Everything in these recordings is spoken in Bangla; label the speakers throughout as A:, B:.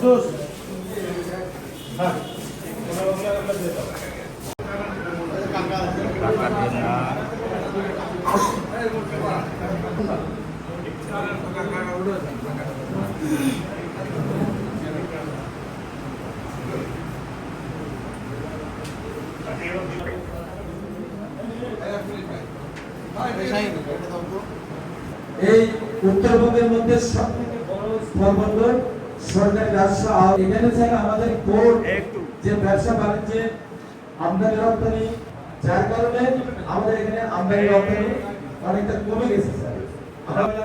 A: Sus. Ha. Una, una, una, una, una. এই উত্তরবঙ্গের মধ্যে সব থেকে বড় স্থলবন্দর সরকারি রাজস্ব এখানে থেকে আমাদের পোর্ট যে ব্যবসা বাণিজ্যে আমদানি রপ্তানি যার কারণে আমাদের এখানে আমদানি রপ্তানি অনেকটা কমে গেছে স্যার। আমরা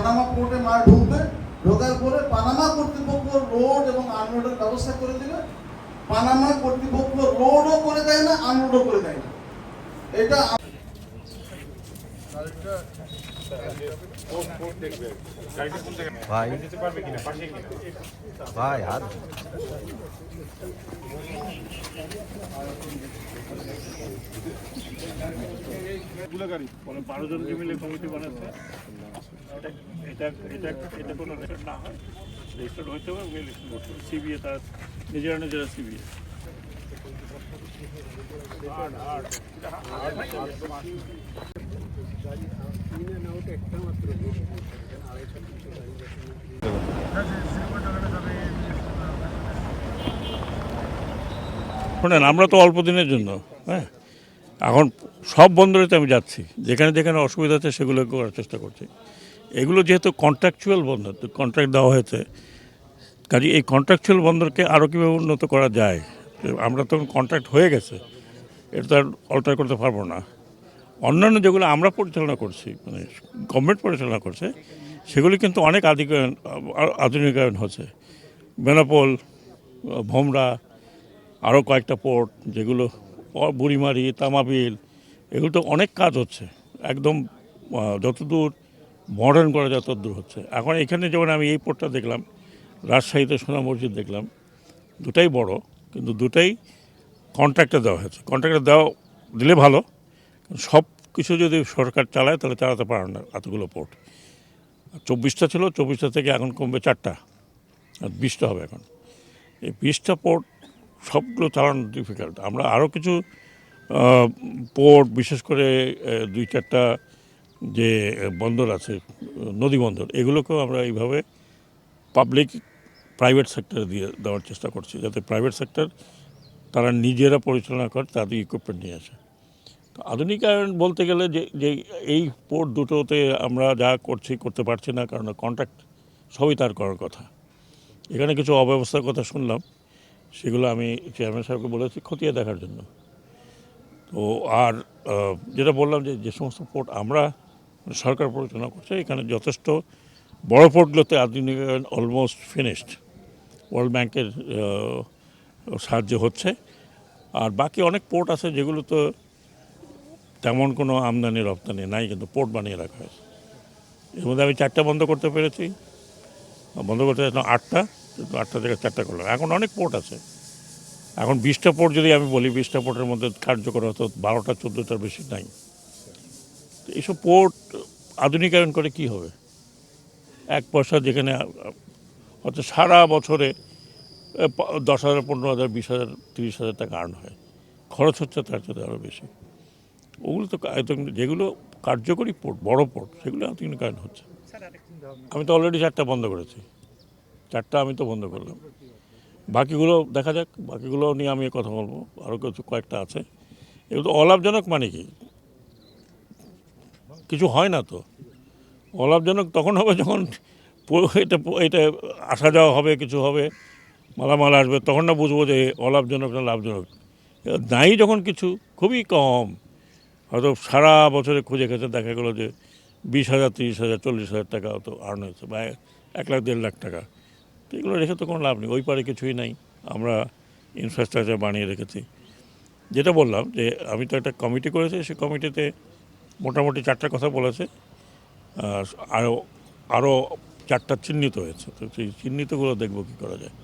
B: পানামা কোর্টে মাল ঢুকবে, ঢোকার পরে পানামা কর্তৃপক্ষ রোড এবং আনলোডের ব্যবস্থা করে দিবে। পানামা কর্তৃপক্ষ রোডও করে দেয় না আনলোডও করে দেয় না। এটা
C: ভাই ভাই হাত
D: এগুলো গাড়ি পরে বারো জনকে মিলে কমিটি বানাচ্ছে এটা এটা এটা এটা কোনো রেকর্ড না হয় রেজিস্টার্ড হইতে হবে এবং ইলেকশন করতে হবে সিবিএ তার নিজেরা নিজেরা সিবিএ শোনেন, আমরা তো অল্প দিনের জন্য হ্যাঁ? এখন সব বন্দরেতে আমি যাচ্ছি, যেখানে যেখানে অসুবিধা আছে সেগুলো করার চেষ্টা করছি। এগুলো যেহেতু কন্ট্রাকচুয়াল বন্দর কন্ট্রাক্ট দেওয়া হয়েছে, কাজে এই কন্ট্রাকচুয়াল বন্দরকে আরও কীভাবে উন্নত করা যায়? আমরা তখন কন্ট্রাক্ট হয়ে গেছে, এটা তো আর অল্টার করতে পারব না। অন্যান্য যেগুলো আমরা পরিচালনা করছি মানে গভর্নমেন্ট পরিচালনা করছে, সেগুলি কিন্তু অনেক আধিকায়ন আধুনিকায়ন হচ্ছে। বেনাপোল, ভোমরা আরও কয়েকটা পোর্ট যেগুলো, বুড়িমারি, তামাবিল, এগুলো তো অনেক কাজ হচ্ছে। একদম যতদূর মডার্ন করা যায় ততদূর হচ্ছে। এখন এখানে যেমন আমি এই পোর্টটা দেখলাম, রাজশাহীতে সোনা মসজিদ দেখলাম, দুটাই বড়, কিন্তু দুটাই কন্ট্রাক্টে দেওয়া হয়েছে। কন্ট্রাক্টে দেওয়া দিলে ভালো সব কিছু যদি সরকার চালায়, তাহলে চালাতে পারে না এতগুলো পোর্ট চব্বিশটা ছিল, চব্বিশটা থেকে এখন কমবে চারটা। আর বিশটা হবে এখন। এই বিশটা পোর্ট সবগুলো চালানো ডিফিকাল্ট আমরা আরও কিছু পোর্ট বিশেষ করে দুই চারটা যে বন্দর আছে, নদী বন্দর, এগুলোকেও আমরা এইভাবে পাবলিক প্রাইভেট সেক্টরে দিয়ে দেওয়ার চেষ্টা করছি। যাতে প্রাইভেট সেক্টর তারা নিজেরা পরিচালনা করে, তাদের ইকুইপমেন্ট নিয়ে আসে। আধুনিকায়ন বলতে গেলে যে যে এই পোর্ট দুটোতে আমরা যা করছি, করতে পারছি না, কারণ কন্ট্রাক্ট সবই তার করার কথা। এখানে কিছু অব্যবস্থার কথা শুনলাম, সেগুলো আমি চেয়ারম্যান সাহেবকে বলেছি খতিয়ে দেখার জন্য। তো আর যেটা বললাম যে যে সমস্ত পোর্ট আমরা সরকার পরিচালনা করছে, এখানে যথেষ্ট বড় পোর্টগুলোতে আধুনিকায়ন অলমোস্ট ফিনিশড ওয়ার্ল্ড ব্যাংকের সাহায্য হচ্ছে। আর বাকি অনেক পোর্ট আছে যেগুলো তো তেমন কোনো আমদানি, রপ্তানি নাই, কিন্তু পোর্ট বানিয়ে রাখা হয়েছে। এর মধ্যে আমি চারটা বন্ধ করতে পেরেছি। বন্ধ করতে চাইছিলাম আটটা, কিন্তু আটটা থেকে চারটা করলাম। এখন অনেক পোর্ট আছে। এখন বিশটা পোর্ট যদি আমি বলি, বিশটা পোর্টের মধ্যে কার্যকর হতো বারোটা চোদ্দোটার বেশি নাই। তো এইসব পোর্ট আধুনিকায়ন করে কি হবে? এক পয়সা যেখানে, হয়তো সারা বছরে দশ হাজার, পনেরো হাজার, বিশ হাজার, তিরিশ হাজার টাকা আর্ন হয়। খরচ হচ্ছে তার সাথে আরও বেশি। ওগুলো তো যেগুলো কার্যকরী পোর্ট বড় পোর্ট সেগুলো আধুনিকায়ন হচ্ছে। আমি তো অলরেডি চারটা বন্ধ করেছি। চারটা আমি তো বন্ধ করলাম। বাকিগুলো দেখা যাক বাকিগুলো নিয়ে আমি কথা বলব। আরও কিছু কয়েকটা আছে। এগুলো তো অলাভজনক মানে কি? কিছু হয় না তো। অলাভজনক তখন হবে যখন এটা এটা আসা যাওয়া হবে কিছু হবে মালামাল আসবে তখন না বুঝব যে অলাভজনক না লাভজনক। এবার নাই যখন কিছু খুবই কম। হয়তো সারা বছরে খুঁজে খেতে দেখা গেলো যে বিশ হাজার, তিরিশ হাজার, চল্লিশ হাজার টাকা তো আর্ন হয়েছে বা এক লাখ, দেড় লাখ টাকা। তো এগুলো রেখে তো কোনো লাভ নেই। ওই পারে কিছুই নাই। আমরা ইনফ্রাস্ট্রাকচার বানিয়ে রেখেছি। যেটা বললাম যে আমি তো একটা কমিটি করেছি সেই কমিটিতে মোটামুটি চারটা কথা বলেছে। আর আরও আরও চারটা চিহ্নিত হয়েছে। তো সেই চিহ্নিতগুলো দেখব কী করা যায়।